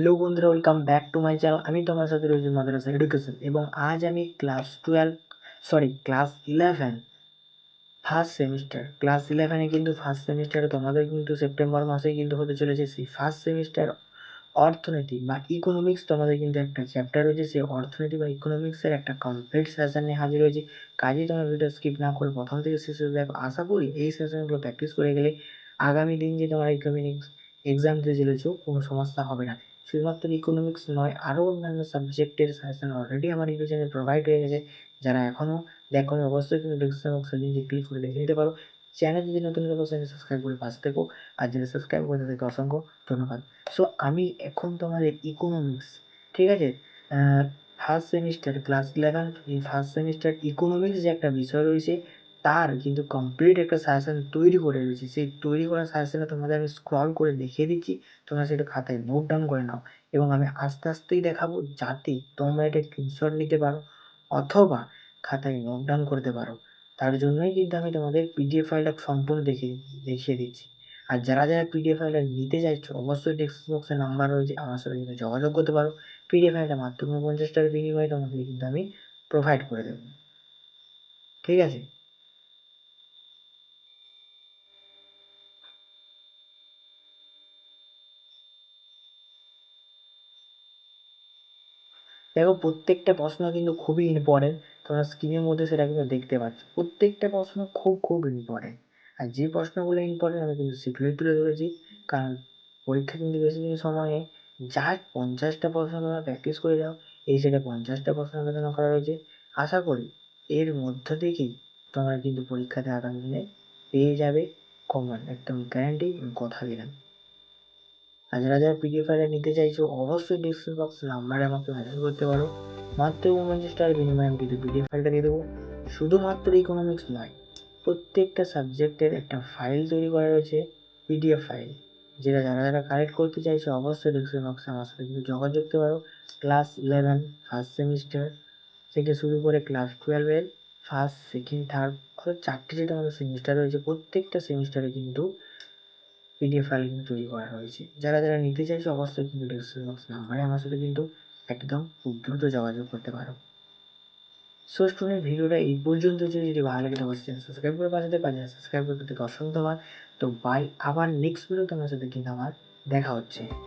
Hello বন্ধুরা welcome back to my channel আমি তোমার সাথে রয়েছি মাদ্রাসা এডুকেশন এবং আজ আমি class twelve sorry class eleven first semester class ইলেভেনে কিন্তু ফার্স্ট সেমিস্টারে তোমাদের কিন্তু সেপ্টেম্বর মাসেই কিন্তু হতে চলেছে সেই ফার্স্ট সেমিস্টার অর্থনীতি বা ইকোনমিক্স তোমাদের কিন্তু একটা চ্যাপ্টার রয়েছে, সেই অর্থনীতি বা ইকোনমিক্সের একটা কমপ্লিট সেশন নিয়ে হাজির হয়েছি। কাজেই তোমরা ভিডিও স্কিপ না করে প্রথম থেকে শেষ দেখো। আশা করি এই সেশনগুলো প্র্যাকটিস করে গেলে আগামী দিন যে তোমরা ইকোনমিক্স এক্সাম দিতে চলেছো, কোনো সমস্যা হবে না। শুধুমাত্র ইকোনমিক্স নয়, আরও অন্যান্য সাবজেক্টের সাজেশন অলরেডি আমার ইউটিউব চ্যানেলে প্রোভাইড হয়ে গেছে। যারা এখনও দেখোনি অবশ্যই কিন্তু ডিসক্রিপশন বক্সে লিঙ্কে ক্লিক করে দেখে নিতে পারো। চ্যানেল যদি নতুন থাকো চ্যানেল সাবস্ক্রাইব করে পাশে থেকো। আর যারা সাবস্ক্রাইব করে তাদেরকে অসংখ্য ধন্যবাদ। সো আমি এখন তোমাদের ইকোনমিক্স ঠিক আছে? First semester class eleven first semester economics যে একটা বিষয় রয়েছে তার কিন্তু কমপ্লিট একটা সাজেশন তৈরি করে রয়েছে সেই তৈরি করা সাজেশনে তোমাদের আমি স্ক্রল করে দেখিয়ে দিচ্ছি। তোমরা সেটা খাতায় নোট ডাউন করে নাও এবং আমি আস্তে আস্তেই দেখাবো যাতে তোমরা এটা স্ক্রিনশট নিতে পারো অথবা খাতায় নোট ডাউন করতে পারো। তার জন্যই কিন্তু আমি তোমাদের পিডিএফ ফাইলটা সম্পূর্ণ দেখিয়ে দেখিয়ে দিচ্ছি। আর যারা যারা পিডিএফ ফাইলটা নিতে চাইছো, অবশ্যই ডেসক্রিপশন বক্সে নাম্বার রয়েছে, আমার সাথে কিন্তু যোগাযোগ করতে পারো। পিডিএফ ফাইলটা মাত্র পঞ্চাশ টাকা বিনিময়ে তোমাকে কিন্তু আমি প্রোভাইড করে দেবো। ঠিক আছে? দেখো প্রত্যেকটা প্রশ্ন কিন্তু খুবই ইম্পর্টেন্ট তোমরা স্ক্রিনের মধ্যে সেটা কিন্তু দেখতে পাচ্ছ। প্রত্যেকটা প্রশ্ন খুব খুব ইম্পর্টেন্ট আর যে প্রশ্নগুলো ইম্পর্টেন্ট আমি কিন্তু সেগুলোই তুলে ধরেছি। কারণ পরীক্ষা কিন্তু বেশি দিন সময়ে জাস্ট পঞ্চাশটা প্রশ্ন তোমরা প্র্যাকটিস করে যাও। এই সেটা পঞ্চাশটা প্রশ্ন আলোচনা করা রয়েছে আশা করি এর মধ্য থেকেই তোমরা কিন্তু পরীক্ষাতে আগামী দিনে পেয়ে যাবে। কমন একদম গ্যারান্টি কথা দিলাম আর যারা যারা পিডিএফ ফাইলটা নিতে চাইছো, অবশ্যই ডিসক্রিপশন বক্স নাম্বারে আমাকে মেসেজ করতে পারো। মাত্র উনপঞ্চাশ টাকার বিনিময়ে আমি কিন্তু পিডিএফ ফাইলটা দিয়ে দেবো। শুধুমাত্র ইকোনমিক্স নয়, প্রত্যেকটা সাবজেক্টের একটা ফাইল তৈরি করা রয়েছে পিডিএফ ফাইল যেটা যারা যারা কালেক্ট করতে চাইছো, অবশ্যই ডিসক্রিপশন বক্সে আমার সাথে কিন্তু যোগাযোগ করতে পারো। ক্লাস ইলেভেন ফার্স্ট সেমিস্টার থেকে শুরু করে ক্লাস টুয়েলভের ফার্স্ট সেকেন্ড থার্ড অর্থাৎ চারটে যেটা আমাদের সেমিস্টার রয়েছে, প্রত্যেকটা সেমিস্টারে কিন্তু পিডিএফ ফাইল কিন্তু তৈরি করা হয়েছে। যারা যারা নিতে চাইছে অবশ্যই কিন্তু ডিসক্রিপশন নাম্বারে আমার সাথে কিন্তু একদম খুব দ্রুত যোগাযোগ করতে পারো। সো স্টুডেন্ট ভিডিওটা এই পর্যন্ত। যদি ভালো লাগে অবশ্যই সাবস্ক্রাইব করে পাঠাতে পারে সাবস্ক্রাইব করতে অসংখ্য ধন্যবাদ। তো বাই আবার নেক্সট ভিডিও আমার সাথে কিন্তু আমার দেখা হচ্ছে।